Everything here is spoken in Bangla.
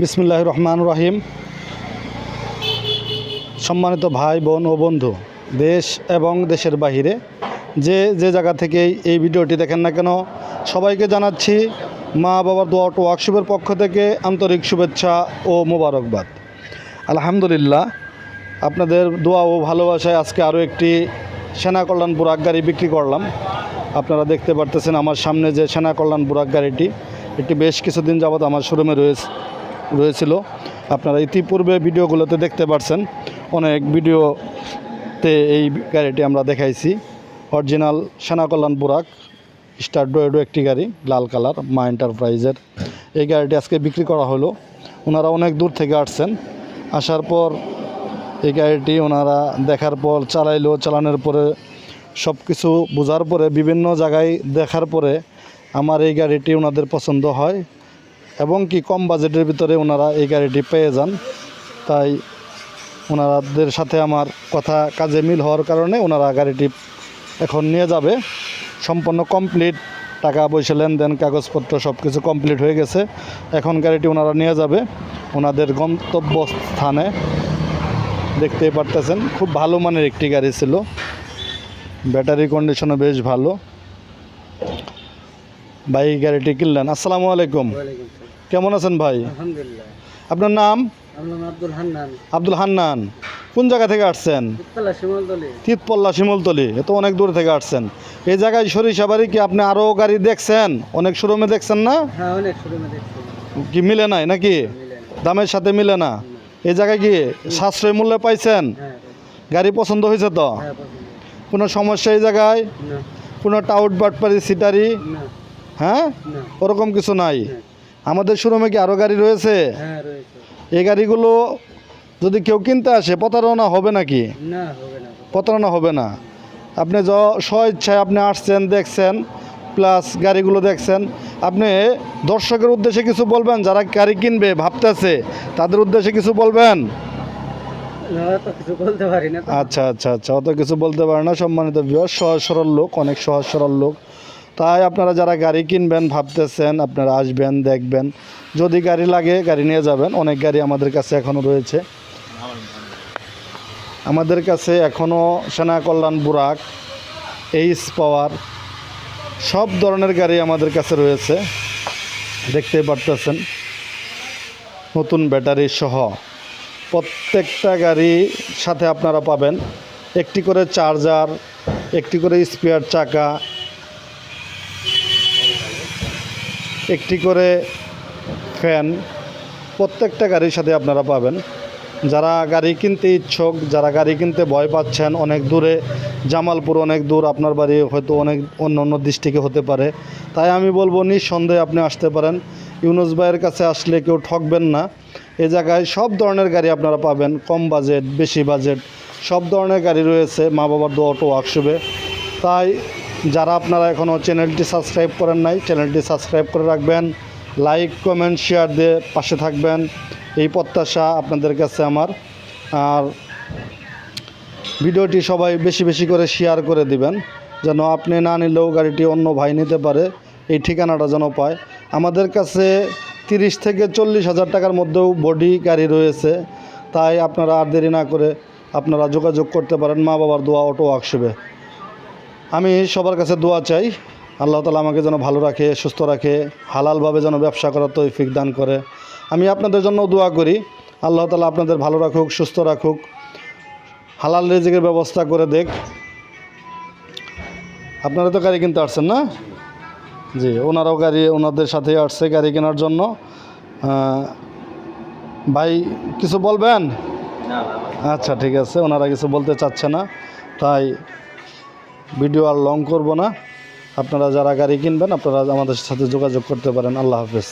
বিসমুল্লাহ রহমান রহিম। সম্মানিত ভাই, বোন ও বন্ধু, দেশ এবং দেশের বাহিরে, যে যে জায়গা থেকে এই ভিডিওটি দেখেন না কেন, সবাইকে জানাচ্ছি মা বাবার দোয়া টো ওয়ার্কশপের পক্ষ থেকে আন্তরিক শুভেচ্ছা ও মোবারকবাদ। আলহামদুলিল্লাহ, আপনাদের দোয়া ও ভালোবাসায় আজকে আরও একটি সেনা কল্যাণ বুরাক গাড়ি বিক্রি করলাম। আপনারা দেখতে পারতেছেন আমার সামনে যে সেনা কল্যাণ বুরাক গাড়িটি এটি বেশ কিছুদিন যাবৎ আমার শোরুমে রয়েছে। রয়েছিল। আপনারা ইতিপূর্বে ভিডিওগুলোতে দেখতে পারছেন, অনেক ভিডিওতে এই গাড়িটি আমরা দেখাইছি। অরিজিনাল সেনা কল্যাণ বুরাক, স্টার ডোয়েডো একটি গাড়ি, লাল কালার, মা এন্টারপ্রাইজের। এই গাড়িটি আজকে বিক্রি করা হলো। ওনারা অনেক দূর থেকে আসছেন। আসার পর এই গাড়িটি ওনারা দেখার পর, চালাইলো, চালানোর পরে সব কিছু বোঝার পরে, বিভিন্ন জায়গায় দেখার পরে আমার এই গাড়িটি ওনাদের পছন্দ হয়। এবং কি কম বাজেটের ভিতরে ওনারা এই গাড়িটি পেয়ে যান। তাই ওনাদের সাথে আমার কথা কাজে মিল হওয়ার কারণে ওনারা গাড়িটি এখন নিয়ে যাবে। সম্পূর্ণ কমপ্লিট, টাকা পয়সা, লেনদেন, কাগজপত্র সব কিছু কমপ্লিট হয়ে গেছে। এখন গাড়িটি ওনারা নিয়ে যাবে। ওনাদের গন্তব্য স্থানে দেখতেই পারতেছেন, খুব ভালো মানের একটি গাড়ি ছিল। ব্যাটারি কন্ডিশনও বেশ ভালো। ভাই গাড়িটি কিনলেন। আসসালামু আলাইকুম। কেমন আছেন ভাই? আলহামদুলিল্লাহ। আপনার নাম? আব্দুল হান্নান। আব্দুল হান্নান। কোন জায়গা থেকে আসছেন? তিতপল্লা শিমুলতলি। এ তো অনেক দূর থেকে আসছেন। এই জায়গায় সরিষাবাড়ি কি আপনি আরও গাড়ি দেখছেন? অনেক শোরুমে দেখছেন না? হ্যাঁ কি মিলে নাই নাকি? দামের সাথে মিলে না? এই জায়গায় কি সাশ্রয় মূল্যে পাইছেন? হ্যাঁ গাড়ি পছন্দ হয়েছে তো? হ্যাঁ কোনো সমস্যা এই জায়গায়? কোনো টাউট বাটপারি সিটারি? হ্যাঁ? ওরকম কিছু নাই? হ্যাঁ। আমাদের শোরুমে কি আরও গাড়ি রয়েছে? হ্যাঁ এই গাড়িগুলো যদি কেউ কিনতে আসে প্রতারণা হবে নাকি? প্রতারণা হবে না। আপনি য স্ব ইচ্ছায় আপনি আসছেন দেখছেন প্লাস গাড়িগুলো দেখছেন আপনি দর্শকের উদ্দেশ্যে কিছু বলবেন? যারা গাড়ি কিনবে ভাবতেছে তাদের উদ্দেশ্যে কিছু বলবেন। আচ্ছা আচ্ছা আচ্ছা অত কিছু বলতে পারে না সম্মানিত বিহার সহজ সরল লোক অনেক সহজ সরল লোক। তাই আপনারা যারা গাড়ি কিনবেন ভাবতেছেন, আপনারা আসবেন, দেখবেন। যদি গাড়ি লাগে, গাড়ি নিয়ে যাবেন। অনেক গাড়ি আমাদের কাছে এখনও রয়েছে। আমাদের কাছে এখনও সেনা কল্যাণ বুরাক এইস পাওয়ার, সব ধরনের গাড়ি আমাদের কাছে রয়েছে। দেখতেই পারতেছেন, নতুন ব্যাটারি সহ। প্রত্যেকটা গাড়ির সাথে আপনারা পাবেন। একটি করে চার্জার, একটি করে স্পেয়ার চাকা একটি করে ফ্যান প্রত্যেকটা গাড়ির সাথে আপনারা পাবেন। যারা গাড়ি কিনতে ইচ্ছুক, যারা গাড়ি কিনতে ভয় পাচ্ছেন, অনেক দূরে, জামালপুর অনেক দূর, আপনার বাড়ি হয়তো অনেক অন্য অন্য ডিস্ট্রিক্টে হতে পারে। তাই আমি বলব, নিঃসন্দেহে আপনি আসতে পারেন। ইউনুস ভাইয়ের কাছে আসলে কেউ ঠকবেন না। এ জায়গায় সব ধরনের গাড়ি আপনারা পাবেন, কম বাজেট, বেশি বাজেট, সব ধরনের গাড়ি রয়েছে মা বাবার দো অটো ওয়ার্কশপে তাই যারা আপনারা এখনও চ্যানেলটি সাবস্ক্রাইব করেন নাই, চ্যানেলটি সাবস্ক্রাইব করে রাখবেন, লাইক, কমেন্ট, শেয়ার দিয়ে পাশে থাকবেন। এই প্রত্যাশা আপনাদের কাছে আমার। আর ভিডিওটি সবাই বেশি বেশি করে শেয়ার করে দিবেন, যেন আপনি না নিলেও গাড়িটি অন্য ভাই নিতে পারে, এই ঠিকানাটা যেন পায়। আমাদের কাছে তিরিশ থেকে চল্লিশ হাজার টাকার মধ্যেও বডি গাড়ি রয়েছে, তাই আপনারা আর দেরি না করে আপনারা যোগাযোগ করতে পারেন। মা বাবার দোয়া অটো ওয়ার্কশপে। আমি সবার কাছে দোয়া চাই আল্লাহ তালা আমাকে যেন ভালো রাখে সুস্থ রাখে হালালভাবে যেন ব্যবসা করার তৌফিক দান করে। আমি আপনাদের জন্য দোয়া করি আল্লাহ তালা আপনাদের ভালো রাখুক সুস্থ রাখুক হালাল রেজিকের ব্যবস্থা করে দেখ আপনারা তো গাড়ি কিনতে আসছেন না? জি ওনারাও গাড়ি ওনাদের সাথে আসছে গাড়ি কেনার জন্য। ভাই কিছু বলবেন? আচ্ছা ঠিক আছে ওনারা কিছু বলতে চাচ্ছে না তাই ভিডিও আর লং করব না। আপনারা যারা গাড়ি কিনবেন, আপনারা আমাদের সাথে যোগাযোগ করতে পারেন। আল্লাহ হাফেজ।